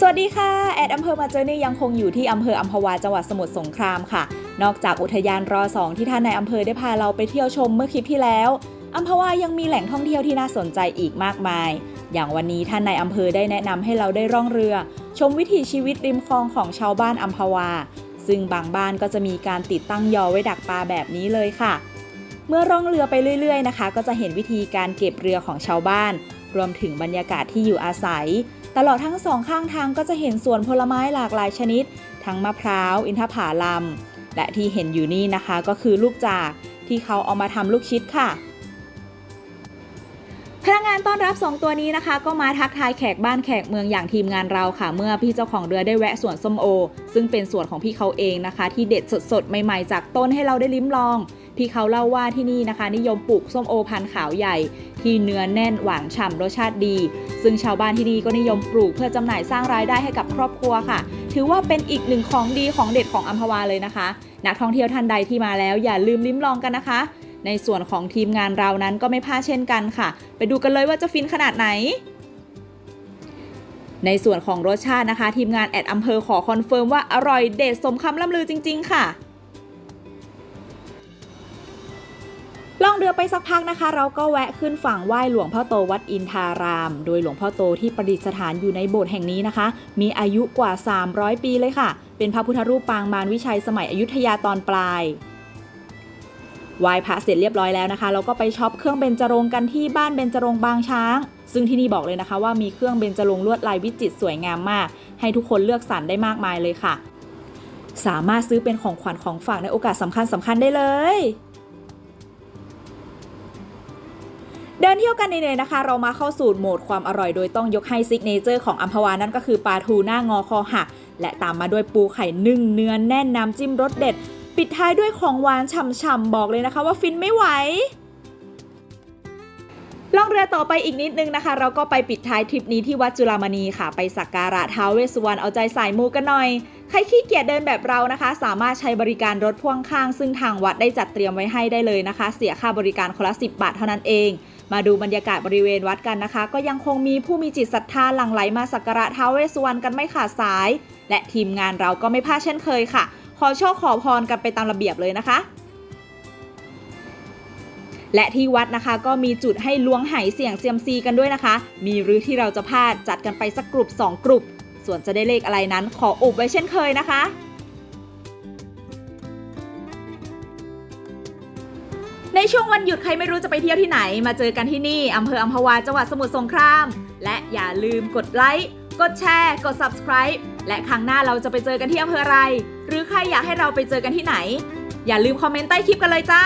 สวัสดีค่ะ แอดอำเภอมาเจอนี่ยังคงอยู่ที่อำเภออัมพวาจังหวัดสมุทรสงครามค่ะ นอกจากอุทยานรอสองที่ท่านในายอำเภอได้พาเราไปเที่ยวชมเมื่อคลิปที่แล้วอัมพวายังมีแหล่งท่องเที่ยวที่น่าสนใจอีกมากมาย อย่างวันนี้ท่านในายอำเภอได้แนะนำให้เราได้ร่องเรือ ชมวิถีชีวิตริมคลองของชาวบ้านอัมพวา ซึ่งบางบ้านก็จะมีการติดตั้งยอไว้ดักปลาแบบนี้เลยค่ะ เมื่อร่องเรือไปเรื่อย ๆ นะคะ ก็จะเห็นวิธีการเก็บเรือของชาวบ้าน รวมถึงบรรยากาศที่อยู่อาศัย ตลอดทั้งสองข้างทางก็จะเห็นสวนผลไม้หลากหลายชนิด ทั้งมะพร้าว อินทผลัม และที่เห็นอยู่นี่นะคะก็คือลูกจากที่เขาเอามาทำลูกชิดค่ะพนักงานต้อนรับ 2 ตัวนี้นะคะ ก็มาทักทายแขกบ้านแขกเมืองอย่างทีมงานเราค่ะ เมื่อพี่เจ้าของเรือได้แวะสวนส้มโอ ซึ่งเป็นสวนของพี่เขาเองนะคะ ที่เด็ดสดๆใหม่ๆจากต้นให้เราได้ลิ้มลอง พี่เขาเล่าว่าที่นี่นะคะ นิยมปลูกส้มโอพันธุ์ขาวใหญ่ ที่เนื้อแน่นหวานฉ่ำรสชาติดี ซึ่งชาวบ้านที่นี่ก็นิยมปลูกเพื่อจำหน่ายสร้างรายได้ให้กับครอบครัวค่ะ ถือว่าเป็นอีกหนึ่งของดีของเด็ดของอัมพวาเลยนะคะ นักท่องเที่ยวท่านใดที่มาแล้วอย่าลืมลิ้มลองกันนะคะ ในส่วนของทีมงานเรานั้นก็ไม่พลาดเช่นกันค่ะ ไปดูกันเลยว่าจะฟินขนาดไหนในส่วนของรสชาตินะคะ ทีมงานแอดอำเภอขอคอนเฟิร์มว่าอร่อยเด็ดสมคำล่ำลือจริง ๆ ค่ะ ล่องเรือไปสักพักนะคะ เราก็แวะขึ้นฝั่งไหว้หลวงพ่อโตวัดอินทาราม โดยหลวงพ่อโตที่ประดิษฐานอยู่ในโบสถ์แห่งนี้นะคะ มีอายุกว่า 300 ปีเลยค่ะ เป็นพระพุทธรูปปางมารวิชัยสมัยอยุธยาตอนปลายไหว้พระเสร็จเรียบร้อยแล้วนะคะ เราก็ไปช็อปเครื่องเบญจรงค์กันที่บ้านเบญจรงค์บางช้าง ซึ่งที่นี่บอกเลยนะคะ ว่ามีเครื่องเบญจรงค์ลวดลายวิจิตรสวยงามมาก ให้ทุกคนเลือกสรรได้มากมายเลยค่ะ สามารถซื้อเป็นของขวัญของฝากในโอกาสสำคัญสำคัญได้เลย เดินเที่ยวกันเหนื่อยๆนะคะ เรามาเข้าสู่โหมดความอร่อยโดยต้องยกให้ซิกเนเจอร์ของอัมพวานั่นก็คือปลาทูหน้างอคอหักและตามมาด้วยปูไข่นึ่งเนื้อแน่นน้ำจิ้มรสเด็ด ปิดท้ายด้วยของหวานฉ่ำๆบอกเลยนะคะว่าฟินไม่ไหวล่องเรือต่อไปอีกนิดนึงนะคะ เราก็ไปปิดท้ายทริปนี้ที่วัดจุฬามณีค่ะ ไปสักการะท้าวเวสสุวรรณเอาใจสายมูกันหน่อย ใครขี้เกียจเดินแบบเรานะคะ สามารถใช้บริการรถพ่วงข้าง ซึ่งทางวัดได้จัดเตรียมไว้ให้ได้เลยนะคะ เสียค่าบริการคนละ10 บาทเท่านั้นเอง มาดูบรรยากาศบริเวณวัดกันนะคะ ก็ยังคงมีผู้มีจิตศรัทธาหลั่งไหลมาสักการะท้าวเวสสุวรรณกันไม่ขาดสาย และทีมงานเราก็ไม่พลาดเช่นเคยค่ะ ขอโชคขอพรกันไปตามระเบียบเลยนะคะและที่วัดนะคะก็มีจุดให้ล้วงไหเสี่ยงเซียมซีกันด้วยนะคะ มีรื้อที่เราจะพลาดจัดกันไปสักกลุ่ม2 กลุ่มส่วนจะได้เลขอะไรนั้นขออุบไว้เช่นเคยนะคะ ในช่วงวันหยุดใครไม่รู้จะไปเที่ยวที่ไหน มาเจอกันที่นี่อำเภออัมพวาจังหวัดสมุทรสงคราม และอย่าลืมกดไลค์กดแชร์ กด subscribe และครั้งหน้าเราจะไปเจอกันที่อำเภออะไร หรือใครอยากให้เราไปเจอกันที่ไหน อย่าลืมคอมเมนต์ใต้คลิปกันเลยจ้า